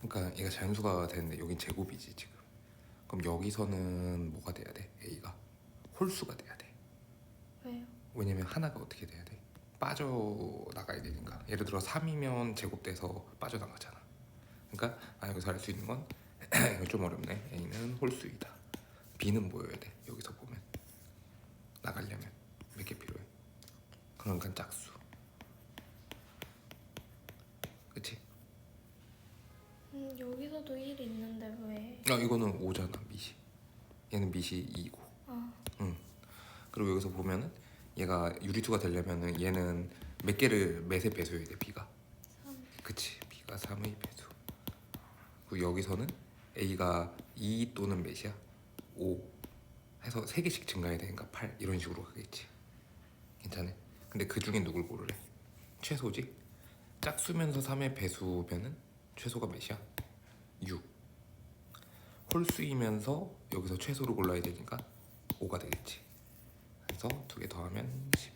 그러니까 얘가 자연수가 되는데 여긴 제곱이지 지금. 그럼 여기서는 뭐가 돼야 돼? A가 홀수가 돼야 돼. 왜요? 왜냐면 하나가 어떻게 돼야 돼? 빠져나가야 되니까. 예를 들어 3이면 제곱돼서 빠져나가잖아. 그러니까 아 여기서 알 수 있는 건 이거 좀 어렵네. A는 홀수이다. B는 뭐여야 돼? 여기서 보면 나가려면 몇 개 필요해? 그러니까 짝수. 그치? 음, 여기서도 1이 있는데 왜? 아 이거는 5잖아 미시. 얘는 미시 2고. 아, 그리고 여기서 보면은 얘가 유리수가 되려면은 얘는 몇 개를 몇의 배수여야 돼 B가 3. 그치 B가 3의 배수 그리고 여기서는 A가 2 또는 몇이야? 5 해서 3 개씩 증가해야 되니까 8 이런 식으로 가겠지 괜찮아? 근데 그 중에 누굴 고르래? 최소지? 짝수면서 3의 배수면은 최소가 몇이야? 6 홀수이면서 여기서 최소를 골라야 되니까 5가 되겠지. 그래서 두 개 더하면 11